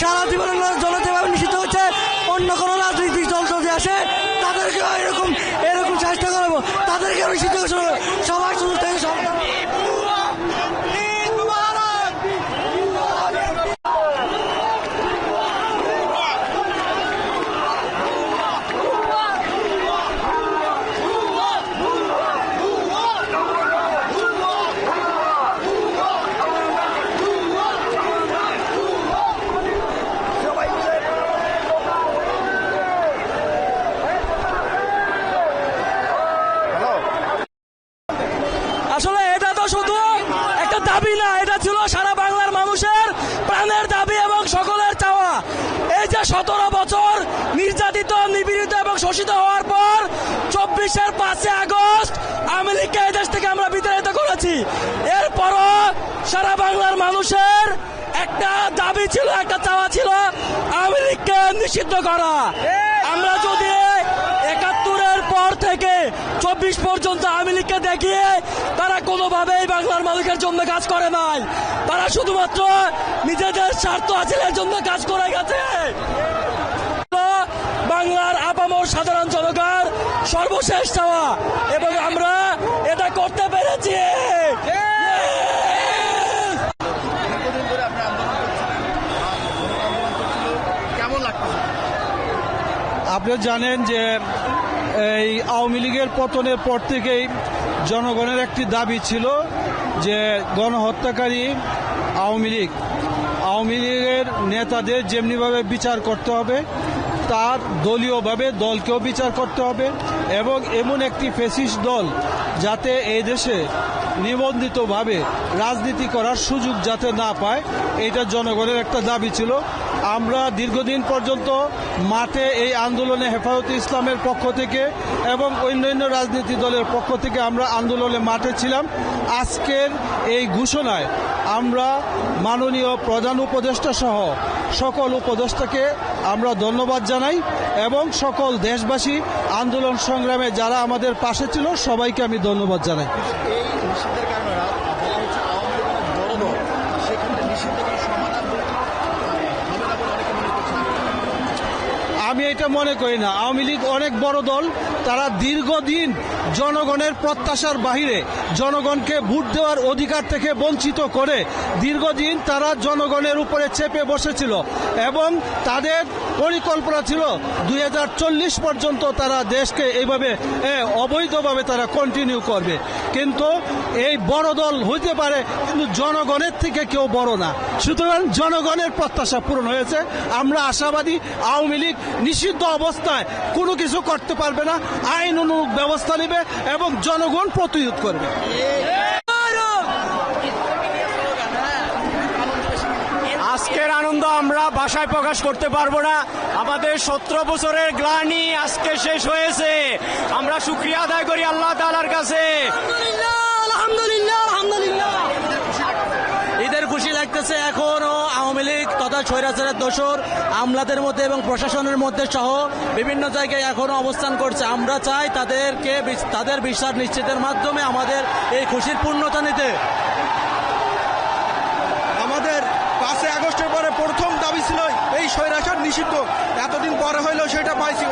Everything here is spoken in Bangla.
সারা জীবন জনতা এভাবে নিষিদ্ধ হচ্ছে। অন্য কোনো রাজনৈতিক দল যদি আসে, তাদেরকে এরকম এরকম চেষ্টা করব। তাদেরকে নিষিদ্ধ সবার সতেরো বছর নির্যাতিত, নিপীড়িত এবং শোষিত হওয়ার পর চব্বিশের পাঁচই আগস্ট লীগকে এই দেশ থেকে আমরা বিতাড়িত করেছি। এরপরও সারা বাংলার মানুষের একটা দাবি ছিল, একটা চাওয়া ছিল লীগকে নিষিদ্ধ করা। আমরা যদি একাত্তরের পর থেকে চব্বিশ পর্যন্ত লীগকে দেখিয়ে তারা কোনোভাবেই বাংলার জন্য কাজ করে নাই। তারা শুধুমাত্র নিজেদের স্বার্থ হাসিলের জন্য কাজ করে গেছে। বাংলার আপামর সাধারণ জনগণ সর্বশেষ চাওয়া, এবং আমরা এটা করতে পেরেছি। আপনি জানেন যে এই আওয়ামী লীগের পতনের পর থেকেই জনগণের একটি দাবি ছিল যে গণহত্যাকারী আওয়ামী লীগ, আওয়ামী লীগের নেতাদের যেমনিভাবে বিচার করতে হবে, তার দলীয়ভাবে দলকেও বিচার করতে হবে এবং এমন একটি ফেসিস দল যাতে এই দেশে নিবন্ধিতভাবে রাজনীতি করার সুযোগ যাতে না পায়, এটা জনগণের একটা দাবি ছিল। আমরা দীর্ঘদিন পর্যন্ত মাঠে এই আন্দোলনে হেফাজতে ইসলামের পক্ষ থেকে এবং অন্যান্য রাজনীতি দলের পক্ষ থেকে আমরা আন্দোলনে মাঠে ছিলাম। আজকের এই ঘোষণায় আমরা মাননীয় প্রধান উপদেষ্টা সহ সকল উপদেষ্টাকে আমরা ধন্যবাদ জানাই এবং সকল দেশবাসী আন্দোলন সংগ্রামে যারা আমাদের পাশে ছিল, সবাইকে আমি ধন্যবাদ জানাই। এই নিষিদ্ধের কারণে আমি এটা মনে করি না। আওয়ামী লীগ অনেক বড় দল, তারা দীর্ঘদিন জনগণের প্রত্যাশার বাহিরে জনগণকে ভোট দেওয়ার অধিকার থেকে বঞ্চিত করে দীর্ঘদিন তারা জনগণের উপরে চেপে বসেছিল এবং তাদের পরিকল্পনা ছিল দুই হাজার চল্লিশ পর্যন্ত তারা দেশকে এইভাবে অবৈধভাবে তারা কন্টিনিউ করবে। কিন্তু এই বড় দল হইতে পারে, কিন্তু জনগণের থেকে কেউ বড় না। সুতরাং জনগণের প্রত্যাশা পূরণ হয়েছে। আমরা আশাবাদী আওয়ামী লীগ নিষিদ্ধ অবস্থায় কোনো কিছু করতে পারবে না আইন অনুরূপ ব্যবস্থা নেবে এবং জনগণ প্রতিরোধ করবে। আজকের আনন্দ আমরা ভাষায় প্রকাশ করতে পারব না। আমাদের সতেরো বছরের গ্লানি আজকে শেষ হয়েছে। আমরা শুক্রিয়া আদায় করি আল্লাহ তালার কাছে। আলহামদুলিল্লাহ আলহামদুলিল্লাহ। ঈদের খুশি লাগতেছে এখনও। আওয়ামী লীগ তথা স্বৈরাচারের দোসর আমলাদের মধ্যে এবং প্রশাসনের মধ্যে সহ বিভিন্ন জায়গায় এখনও অবস্থান করছে। আমরা চাই তাদেরকে তাদের বিশ্বাস নিশ্চিতের মাধ্যমে আমাদের এই খুশির পূর্ণতা নিতে। আমাদের পাঁচই আগস্টের পরে প্রথম দাবি ছিল এই স্বৈরাচার নিষিদ্ধ। এতদিন পরে হইলেও সেটা পাইছি।